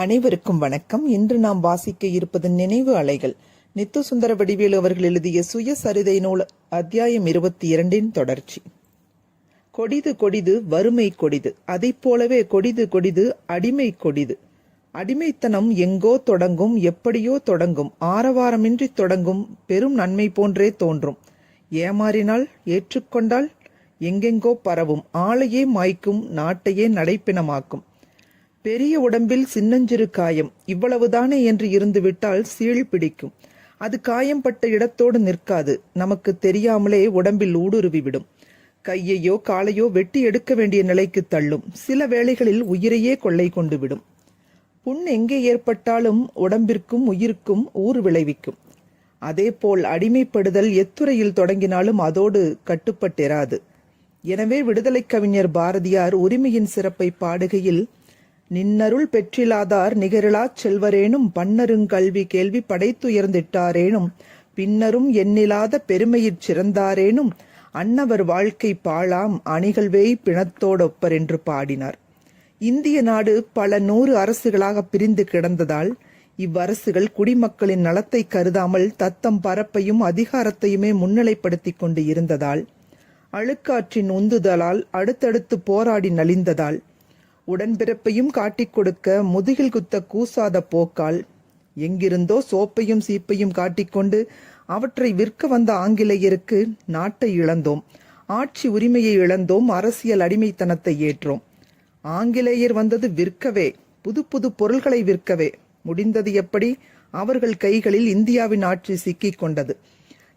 அனைவருக்கும் வணக்கம். இன்று நாம் வாசிக்க இருப்பது நினைவு அலைகள். நித்து சுந்தர வடிவேலு அவர்கள் எழுதிய சுயசரிதை நூல் அத்தியாயம் இருபத்தி இரண்டின் தொடர்ச்சி. கொடிது கொடிது வறுமை கொடிது. அதைப் போலவே கொடிது கொடிது அடிமை கொடிது. அடிமைத்தனம் எங்கோ தொடங்கும் எப்படியோ தொடங்கும். ஆரவாரமின்றி தொடங்கும் பெரும் நன்மை போன்றே தோன்றும். ஏமாறினால் ஏற்றுக்கொண்டால் எங்கெங்கோ பரவும். ஆளையே மாய்க்கும் நாட்டையே நடைப்பிணமாக்கும். பெரிய உடம்பில் சின்னஞ்சிறு காயம். இவ்வளவுதானே என்று இருந்துவிட்டால் சீழ் பிடிக்கும். அது காயம்பட்ட இடத்தோடு நிற்காது. நமக்கு தெரியாமலே உடம்பில் ஊடுருவிவிடும். கையையோ காலையோ வெட்டி எடுக்க வேண்டிய நிலைக்கு தள்ளும். சில வேளைகளில் உயிரையே கொள்ளை கொண்டு விடும் புண் எங்கே ஏற்பட்டாலும் உடம்பிற்கும் உயிருக்கும் ஊறு விளைவிக்கும். அதேபோல் அடிமைப்படுதல் எத்துறையில் தொடங்கினாலும் அதோடு கட்டுப்பட்டிராது எனவே விடுதலைக் கவிஞர் பாரதியார் உரிமையின் சிறப்பை பாடுகையில் நின்னருள் பெற்றிலாதார் நிகரிலாச் செல்வரேனும் பன்னருங்கல்வி கேள்வி படைத்துயர்ந்திட்டாரேனும் பின்னரும் எண்ணிலாத பெருமையிற் சிறந்தாரேனும் அன்னவர் வாழ்க்கை பாழாம் அணிகள்வேய் பிணத்தோடொப்பர் என்று பாடினார். இந்திய நாடு பல நூறு அரசுகளாக பிரிந்து கிடந்ததால் இவ்வரசுகள் குடிமக்களின் நலத்தை கருதாமல் தத்தம் பரப்பையும் அதிகாரத்தையுமே முன்னிலைப்படுத்திக் கொண்டு இருந்ததால் அழுக்காற்றின் உந்துதலால் அடுத்தடுத்து போராடி நலிந்ததால் உடன்பிறப்பையும் காட்டிக் கொடுக்க முதுகில் குத்த கூசாத போக்கால் எங்கிருந்தோ சோப்பையும் சீப்பையும் காட்டிக்கொண்டு அவற்றை விற்க வந்த ஆங்கிலேயருக்கு நாட்டை இழந்தோம். ஆட்சி உரிமையை இழந்தோம் அரசியல் அடிமைத்தனத்தை ஏற்றோம். ஆங்கிலேயர் வந்தது விற்கவே புது புது பொருள்களை விற்கவே. முடிந்தது எப்படி? அவர்கள் கைகளில் இந்தியாவின் ஆட்சி சிக்கிக் கொண்டது.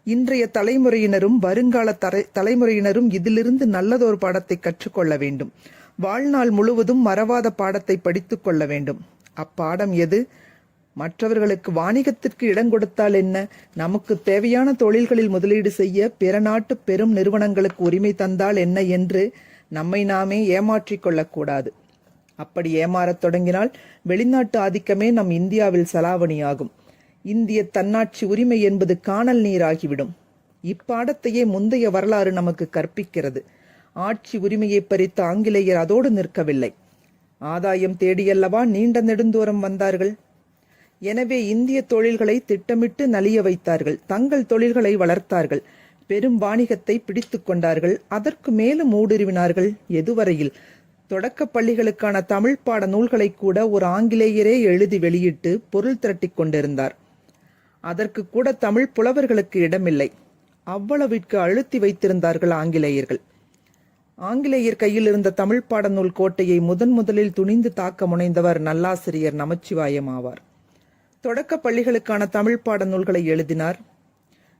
இன்றைய தலைமுறையினரும் வருங்கால தலைமுறையினரும் இதிலிருந்து நல்லதொரு பாடத்தை கற்றுக்கொள்ள வேண்டும். வாழ்நாள் முழுவதும் மறவாத பாடத்தை படித்து கொள்ள வேண்டும். அப்பாடம் எது? மற்றவர்களுக்கு வாணிகத்திற்கு இடம் கொடுத்தால் என்ன? நமக்கு தேவையான தொழில்களில் முதலீடு செய்ய பிற நாட்டு பெரும் நிறுவனங்களுக்கு உரிமை தந்தால் என்ன என்று நம்மை நாமே ஏமாற்றிக் கொள்ளக்கூடாது அப்படி ஏமாறத் தொடங்கினால் வெளிநாட்டு ஆதிக்கமே நம் இந்தியாவில் செலாவணியாகும். இந்திய தன்னாட்சி உரிமை என்பது காணல் நீராகிவிடும். இப்பாடத்தையே முந்தைய வரலாறு நமக்கு கற்பிக்கிறது. ஆட்சி உரிமையை பறித்த ஆங்கிலேயர் அதோடு நிற்கவில்லை. ஆதாயம் தேடியல்லவா நீண்ட நெடுந்தூரம் வந்தார்கள்? எனவே இந்திய தொழில்களை திட்டமிட்டு நலிய வைத்தார்கள். தங்கள் தொழில்களை வளர்த்தார்கள். பெரும் வாணிகத்தை பிடித்து கொண்டார்கள். அதற்கு மேலும் ஊடுருவினார்கள். எதுவரையில்? தொடக்க பள்ளிகளுக்கான தமிழ் பாட நூல்களை கூட ஒரு ஆங்கிலேயரே எழுதி வெளியிட்டு பொருள் திரட்டிக் கொண்டிருந்தார். அதற்கு கூட தமிழ் புலவர்களுக்கு இடமில்லை. அவ்வளவிற்கு அழுத்தி வைத்திருந்தார்கள் ஆங்கிலேயர்கள். ஆங்கிலேயர் கையில் இருந்த தமிழ் பாடநூல் கோட்டையை முதன் முதலில் துணிந்து தாக்க முனைந்தவர் நல்லாசிரியர் நமச்சிவாயம் ஆவார். தொடக்க பள்ளிகளுக்கான தமிழ் பாடநூல்களை எழுதினார்.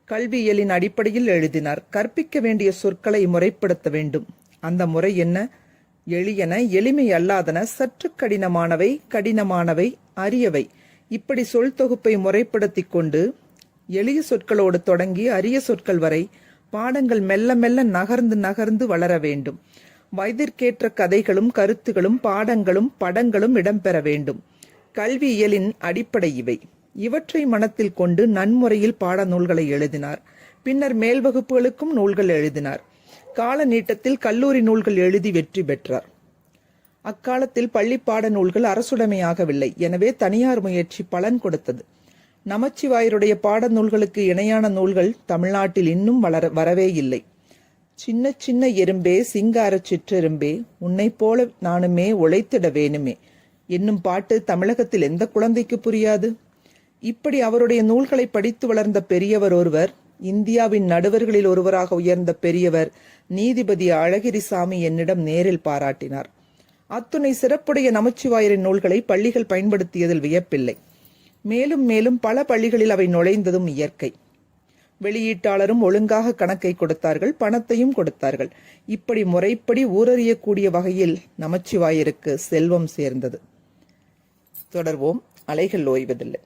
கல்வியியலின் அடிப்படையில் எழுதினார். கற்பிக்க வேண்டிய சொற்களை முறைப்படுத்த வேண்டும். அந்த முறை என்ன? எளியன எளிமை அல்லாதன சற்று கடினமானவை கடினமானவை அரியவை. இப்படி சொல் தொகுப்பை முறைப்படுத்திக் கொண்டு எளிய சொற்களோடு தொடங்கி அரிய சொற்கள் வரை பாடங்கள் மெல்ல மெல்ல நகர்ந்து நகர்ந்து வளர வேண்டும். வயதிற்கேற்ற கதைகளும் கருத்துகளும் பாடங்களும் படங்களும் இடம்பெற வேண்டும். கல்வியியலின் அடிப்படை இவை. இவற்றை மனத்தில் கொண்டு நன்முறையில் பாட நூல்களை எழுதினார். பின்னர் மேல் வகுப்புகளுக்கும் நூல்கள் எழுதினார். கால நீட்டத்தில் கல்லூரி நூல்கள் எழுதி வெற்றி பெற்றார். அக்காலத்தில் பள்ளி பாட நூல்கள் அரசுடைமையாகவில்லை. எனவே தனியார் முயற்சி பலன் கொடுத்தது. நமச்சிவாயருடைய பாட நூல்களுக்கு இணையான நூல்கள் தமிழ்நாட்டில் இன்னும் வளர வரவே இல்லை. சின்ன சின்ன எறும்பே சிங்கார சிற்றெரும்பே உன்னை போல நானுமே உழைத்திட வேணுமே. என்னும் பாட்டு தமிழகத்தில் எந்த குழந்தைக்கு புரியாது? இப்படி அவருடைய நூல்களை படித்து வளர்ந்த பெரியவர் ஒருவர் இந்தியாவின் நடுவர்களில் ஒருவராக உயர்ந்த பெரியவர் நீதிபதி அழகிரிசாமி என்னிடம் நேரில் பாராட்டினார். அத்துணை சிறப்புடைய நமச்சிவாயரின் நூல்களை பள்ளிகள் பயன்படுத்தியதில் வியப்பில்லை. மேலும் மேலும் பல பள்ளிகளில் அவை நுழைந்ததும் இயற்கை. வெளியீட்டாளரும் ஒழுங்காக கணக்கை கொடுத்தார்கள் பணத்தையும் கொடுத்தார்கள். இப்படி முறைப்படி ஊரறியக்கூடிய வகையில் நமச்சிவாயருக்கு செல்வம் சேர்ந்தது. தொடர்வோம் அலைகள் ஓய்வதில்லை.